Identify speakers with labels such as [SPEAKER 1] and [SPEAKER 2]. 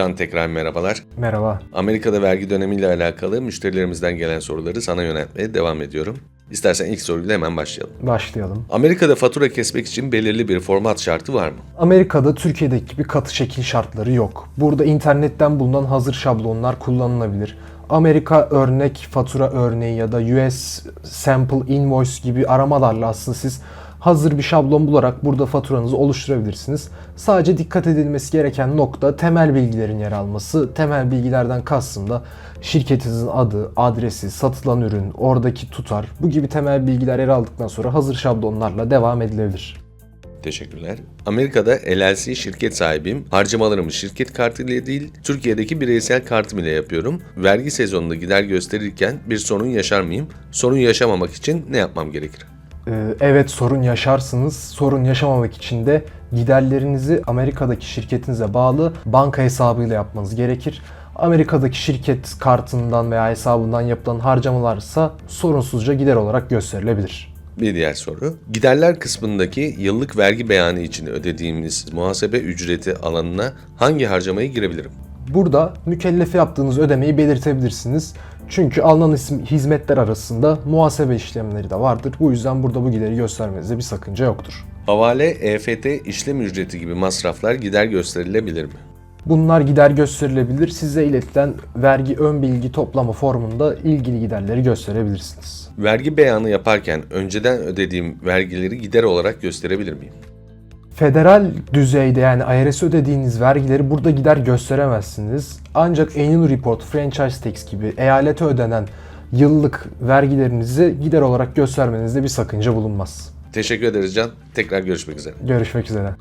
[SPEAKER 1] Can tekrar merhabalar.
[SPEAKER 2] Merhaba.
[SPEAKER 1] Amerika'da vergi dönemiyle alakalı müşterilerimizden gelen soruları sana yöneltmeye devam ediyorum. İstersen ilk soruyla hemen başlayalım.
[SPEAKER 2] Başlayalım.
[SPEAKER 1] Amerika'da fatura kesmek için belirli bir format şartı var mı?
[SPEAKER 2] Amerika'da Türkiye'deki gibi katı şekil şartları yok. Burada internetten bulunan hazır şablonlar kullanılabilir. Amerika örnek fatura örneği ya da US sample invoice gibi aramalarla aslında siz hazır bir şablon bularak burada faturanızı oluşturabilirsiniz. Sadece dikkat edilmesi gereken nokta temel bilgilerin yer alması. Temel bilgilerden kastım da şirketinizin adı, adresi, satılan ürün, oradaki tutar bu gibi temel bilgiler yer aldıktan sonra hazır şablonlarla devam edilebilir.
[SPEAKER 1] Teşekkürler. Amerika'da LLC şirket sahibiyim. Harcamalarımı şirket kartıyla değil, Türkiye'deki bireysel kartım ile yapıyorum. Vergi sezonunda gider gösterirken bir sorun yaşar mıyım? Sorun yaşamamak için ne yapmam gerekir?
[SPEAKER 2] Ee, Evet sorun yaşarsınız. Sorun yaşamamak için de giderlerinizi Amerika'daki şirketinize bağlı banka hesabıyla yapmanız gerekir. Amerika'daki şirket kartından veya hesabından yapılan harcamalarsa sorunsuzca gider olarak gösterilebilir.
[SPEAKER 1] Bir diğer soru. Giderler kısmındaki yıllık vergi beyanı için ödediğimiz muhasebe ücreti alanına hangi harcamayı girebilirim?
[SPEAKER 2] Burada mükellefe yaptığınız ödemeyi belirtebilirsiniz. Çünkü alınan hizmetler arasında muhasebe işlemleri de vardır. Bu yüzden burada bu gideri göstermenizde bir sakınca yoktur.
[SPEAKER 1] Havale, EFT, işlem ücreti gibi masraflar gider gösterilebilir mi?
[SPEAKER 2] Bunlar gider gösterilebilir. Size iletilen vergi ön bilgi toplama formunda ilgili giderleri gösterebilirsiniz.
[SPEAKER 1] Vergi beyanı yaparken önceden ödediğim vergileri gider olarak gösterebilir miyim?
[SPEAKER 2] Federal düzeyde yani IRS ödediğiniz vergileri burada gider gösteremezsiniz. Ancak annual report, franchise tax gibi eyalete ödenen yıllık vergilerinizi gider olarak göstermenizde bir sakınca bulunmaz.
[SPEAKER 1] Teşekkür ederiz Can. Tekrar görüşmek üzere.
[SPEAKER 2] Görüşmek üzere.